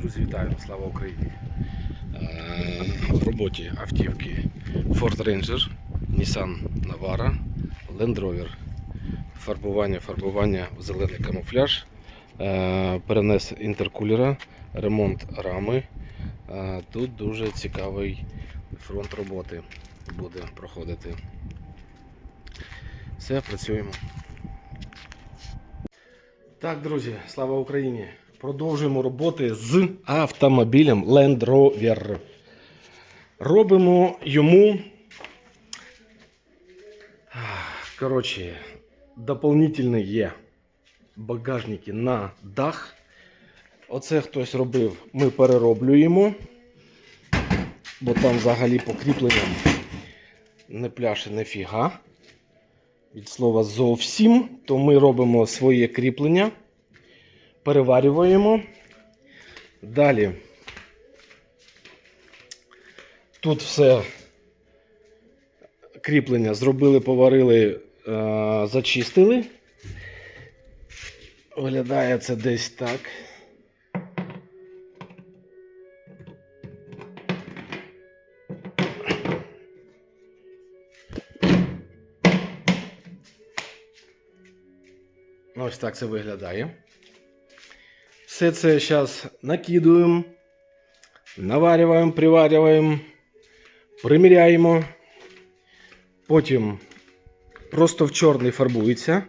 Друзі, вітаю! Слава Україні! Е, В роботі автівки Ford Ranger, Nissan Navara, Land Rover. Фарбування, фарбування в зелений камуфляж, е, перенес інтеркулера, ремонт рами. Е, Тут дуже цікавий фронт роботи буде проходити. Все, працюємо. Так, друзі, слава Україні! Продовжуємо роботи з автомобілем Land Rover. Робимо йому. Коротше, дополнительні є багажники на дах. Оце хтось робив, ми перероблюємо, бо там взагалі покріпленням не пляше нефіга. Від слова зовсім, то ми робимо своє кріплення, переварюємо. Далі тут все кріплення зробили, поварили, е, зачистили. Виглядає це десь так. Ось так це виглядає. Все це зараз накидуємо, наварюємо, приварюємо, приміряємо. Потім просто в чорний фарбується,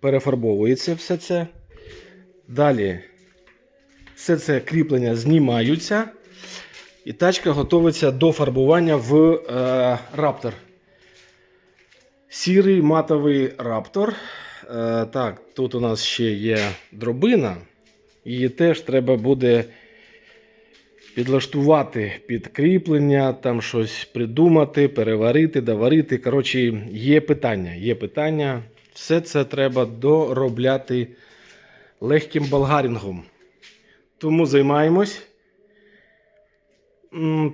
перефарбовується все це. Далі все це кріплення знімаються. І тачка готується до фарбування в е, Raptor. Сірий матовий Raptor. Е, так, тут у нас ще є дробина. Її теж треба буде підлаштувати під кріплення, там щось придумати, переварити, доварити. Коротше, є питання. Є питання. Все це треба доробляти легким болгарінгом. Тому займаємось.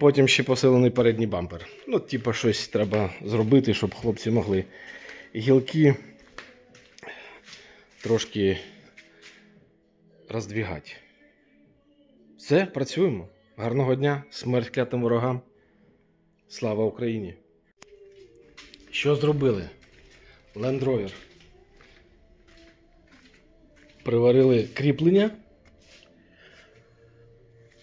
Потім ще посилений передній бампер. Ну, типа, щось треба зробити, щоб хлопці могли гілки трошки роздвігати. Все, працюємо. Гарного дня, смерть клятим ворогам. Слава Україні! Що зробили? Land Rover. Приварили кріплення.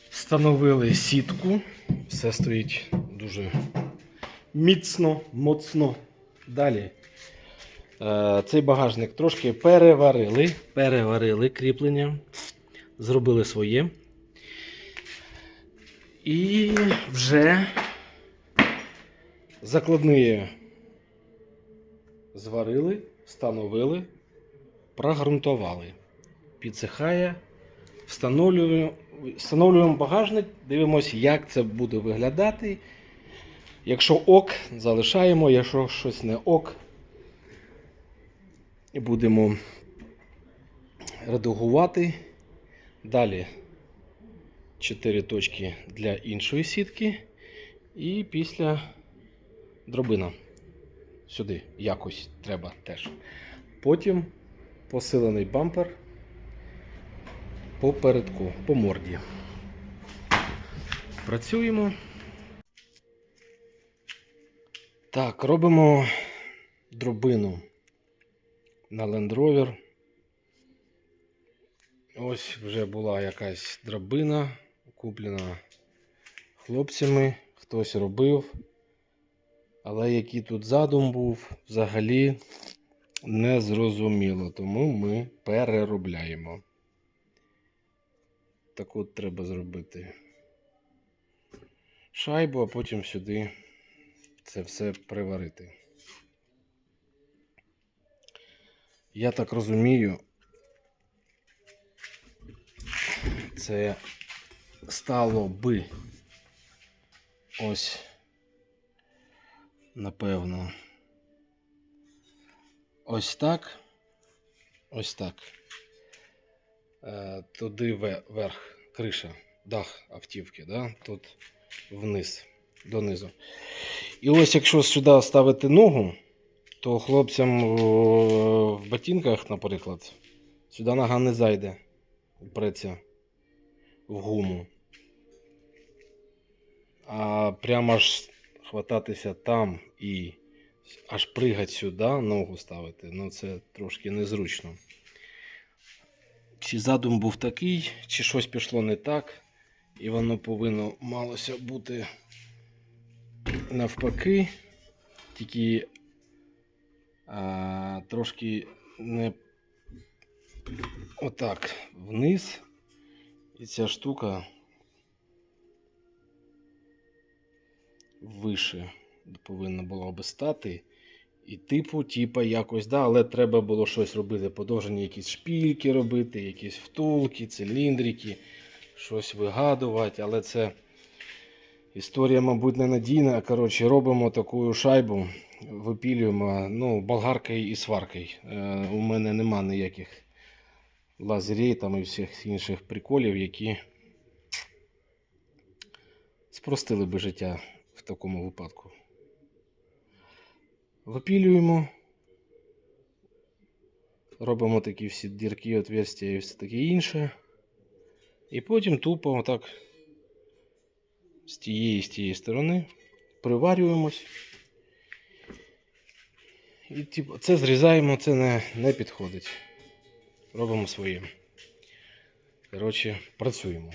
Встановили сітку. Все стоїть дуже міцно, моцно. Далі. Е, Цей багажник трошки переварили. Переварили кріплення. Зробили своє. І вже закладні зварили, встановили, прогрунтували. Підсихає. Встановлюємо, встановлюємо багажник, дивимося, як це буде виглядати. Якщо ок, залишаємо, якщо щось не ок, будемо редагувати. Далі 4 точки для іншої сітки. І після дробина. Сюди якось треба теж. Потім посилений бампер по передку, по морді. Працюємо. Так, робимо дробину на Land Rover. Ось вже була якась драбина, куплена хлопцями, хтось робив. Але який тут задум був, взагалі не зрозуміло, тому ми переробляємо. Так от треба зробити шайбу, а потім сюди це все приварити. Я так розумію, це стало би ось, напевно, ось так, ось так. Е, Туди ве- верх, криша, дах автівки, да? тут вниз, донизу. І ось якщо сюди ставити ногу, то хлопцям в ботинках, наприклад, сюди нога не зайде. Преться. в гуму. А прямо аж хвататися там і аж пригати сюди, ногу ставити, ну це трошки незручно. Чи задум був такий, чи щось пішло не так, і воно повинно малося бути навпаки, тільки а, трошки не отак вниз. І ця штука вище повинна була би стати. І типу, типа якось, да, але треба було щось робити. Подовжені якісь шпільки робити, якісь втулки, циліндрики, щось вигадувати, але це історія, мабуть, ненадійна. Коротше, робимо таку шайбу, випілюємо ну, болгаркою і сваркою. Е, у мене нема ніяких лазерів там і всіх інших приколів, які спростили би життя в такому випадку. Випілюємо, робимо такі всі дірки, отверстия і все таке інше. І потім тупо отак з тієї з тієї сторони приварюємось. І типу, це зрізаємо, це не, не підходить. Робимо своє. Коротше, працюємо.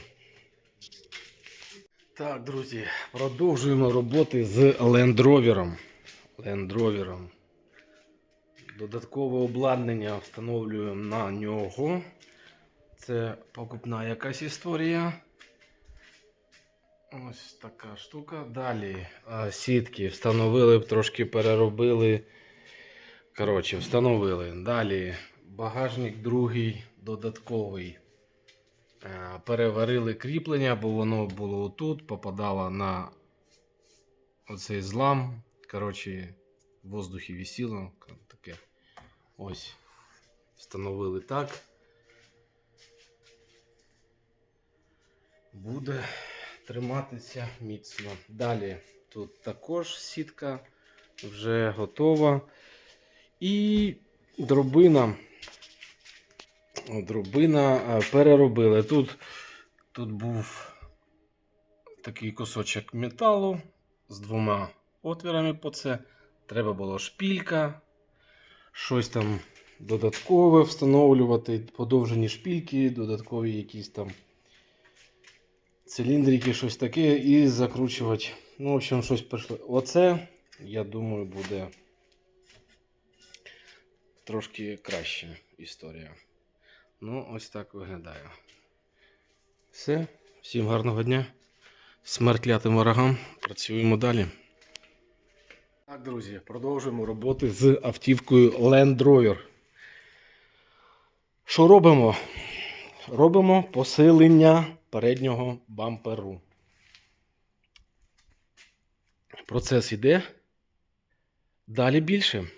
Так, друзі, продовжуємо роботи з Land Rover. Land Rover. Додаткове обладнання встановлюємо на нього. Це покупна якась історія. Ось така штука. Далі сітки встановили, трошки переробили. Коротше, встановили. Далі багажник другий додатковий. Е, Переварили кріплення, бо воно було отут, попадало на оцей злам. Коротше, в воздухі висіло. Таке. Ось. Встановили так. Буде триматися міцно. Далі тут також сітка вже готова. І дробина. Дробина е, переробили. Тут, тут був такий кусочок металу з двома отвірами по це. Треба було шпілька, щось там додаткове встановлювати, подовжені шпільки, додаткові якісь там циліндрики, щось таке, і закручувати. Ну, в общем, щось прийшло. Оце, я думаю, буде трошки краща історія. Ну, ось так виглядає. Все. Всім гарного дня. Смерть лятим ворогам. Працюємо далі. Так, друзі, продовжуємо роботи з автівкою Land Rover. Що робимо? Робимо посилення переднього бамперу. Процес іде. Далі більше.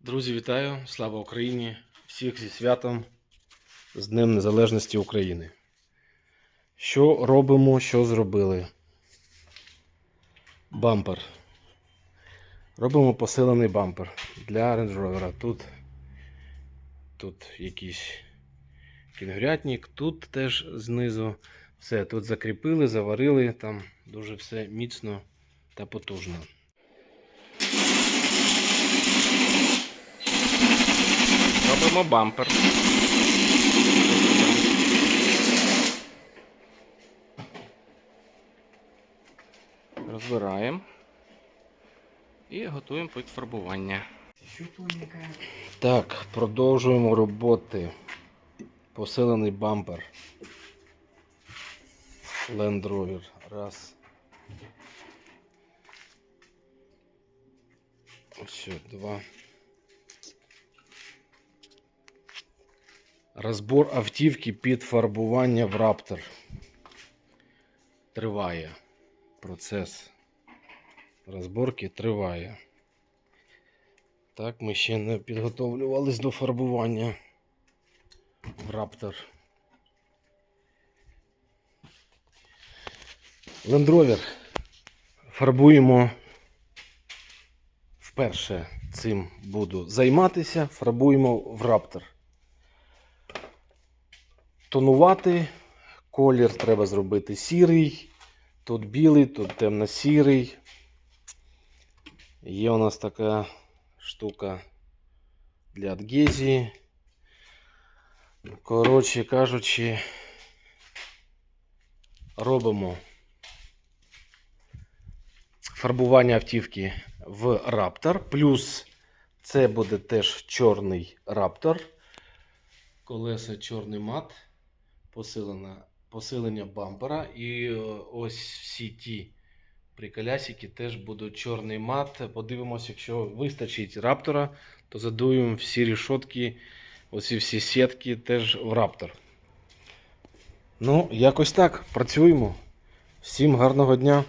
Друзі, вітаю! Слава Україні! Всіх зі святом з Днем Незалежності України. Що робимо, що зробили? Бампер. Робимо посилений бампер для Range Rover. Тут, тут якийсь кінгурятник, тут теж знизу. Все, тут закріпили, заварили, там дуже все міцно та потужно. Робимо бампер. Розбираємо і готуємо під фарбування. Так, продовжуємо роботи. Посилений бампер. Land Rover. Раз. Все, два. Розбор автівки під фарбування в Raptor. Триває. Процес розборки триває. Так, ми ще не підготовлювались до фарбування в. Land Rover фарбуємо вперше цим буду займатися. Фарбуємо в Raptor. Тонувати колір треба зробити сірий. Тут білий, тут темно-сірий. Є у нас така штука для адгезії. Коротше кажучи, робимо фарбування автівки в Raptor. Плюс це буде теж чорний Raptor. Колеса чорний мат, посилена, посилення бампера. І е, ось всі ті приколясики теж будуть чорний мат. Подивимось, якщо вистачить Раптора, то задуємо всі рішотки, оці всі сітки теж в Раптор. Ну, якось так. Працюємо. Всім гарного дня.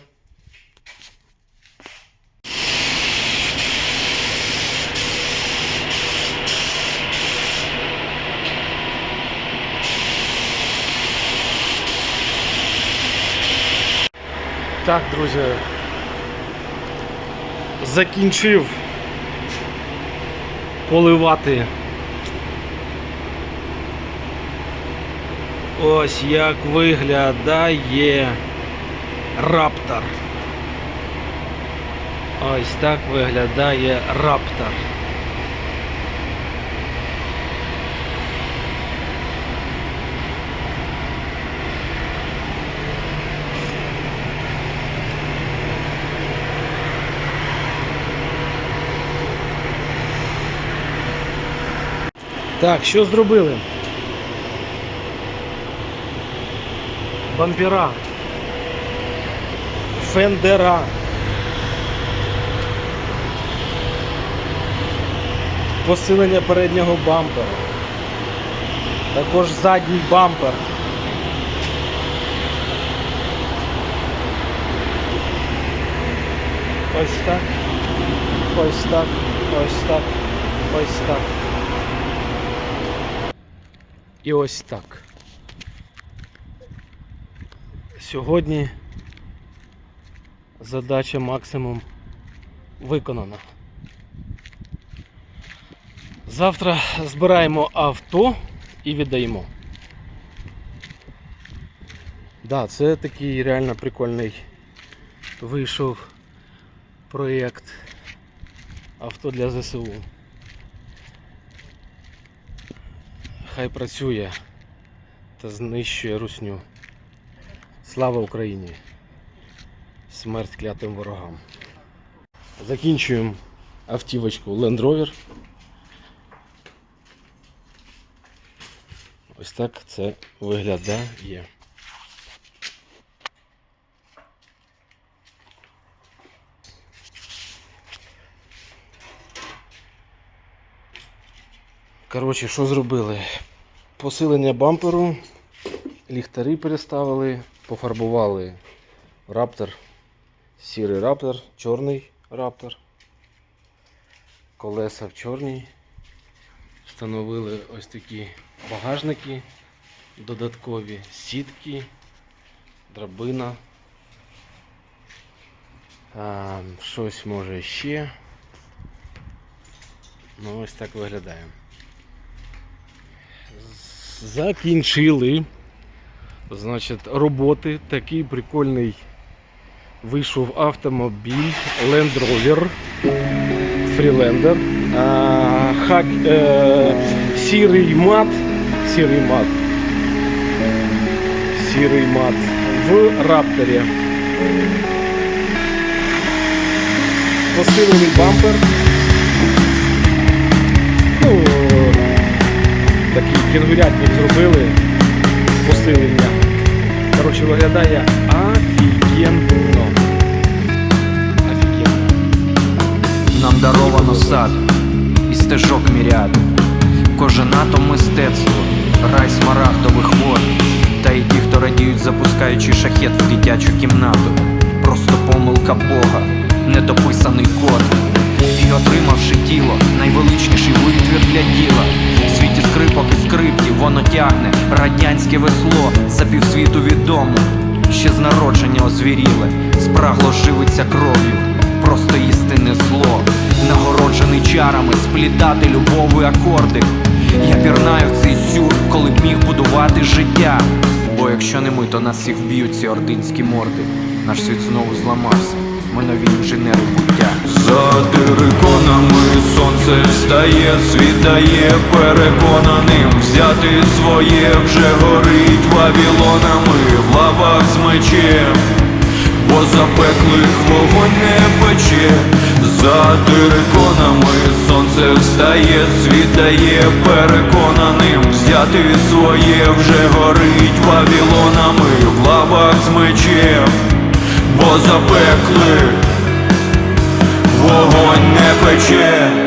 Так, друзі. Закінчив поливати. Ось як виглядає раптор. Ось так виглядає раптор. Так, що зробили? Бампера. Фендера. Посилення переднього бампера. Також задній бампер. Ось так. Ось так. Ось так. Ось так. І ось так. Сьогодні задача максимум виконана. Завтра збираємо авто і віддаємо. Да, це такий реально прикольний вийшов проєкт авто для ЗСУ. Хай працює та знищує русню. Слава Україні! Смерть клятим ворогам. Закінчуємо автівочку Land Rover. Ось так це виглядає. Коротше, що зробили? Посилення бамперу, ліхтари переставили, пофарбували раптор, сірий раптор, чорний раптор, колеса в чорній. Встановили ось такі багажники додаткові, сітки, драбина. А, щось може ще. Ну ось так виглядає. Закінчили. Значить, роботи. Такий прикольний вийшов автомобіль Land Rover Freelander. А, хак, е, сірий мат. Сірий мат. Сірий мат в рапторі. Посилений бампер. Ну, такий кінгурятник зробили посилення. Коротше, виглядає офігенно. Офігенно. Нам даровано сад і стежок міряд. Кожен атом мистецтво, рай смарагдових вод. Та й ті, хто радіють, запускаючи шахет в дитячу кімнату. Просто помилка Бога, недописаний код. І отримавши тіло, найвеличніший витвір для діла. В світі скрипок і скрипків воно тягне радянське весло за півсвіту відомо. Ще з народження озвіріле, спрагло живиться кров'ю просто істинне зло, нагороджений чарами сплітати любові акорди. Я пірнаю в цей сюр, коли б міг будувати життя. Бо якщо не ми, то нас всіх вб'ють ці ординські морди. Наш світ знову зламався. Ми нові інженери буття. За териконами сонце встає, світає переконаним взяти своє вже горить вавілонами в лавах з мечем, бо запеклих вогонь не пече, за териконами сонце встає, світає переконаним взяти своє вже горить вавілонами в лавах з мечем, бо запеклих Вогонь не пече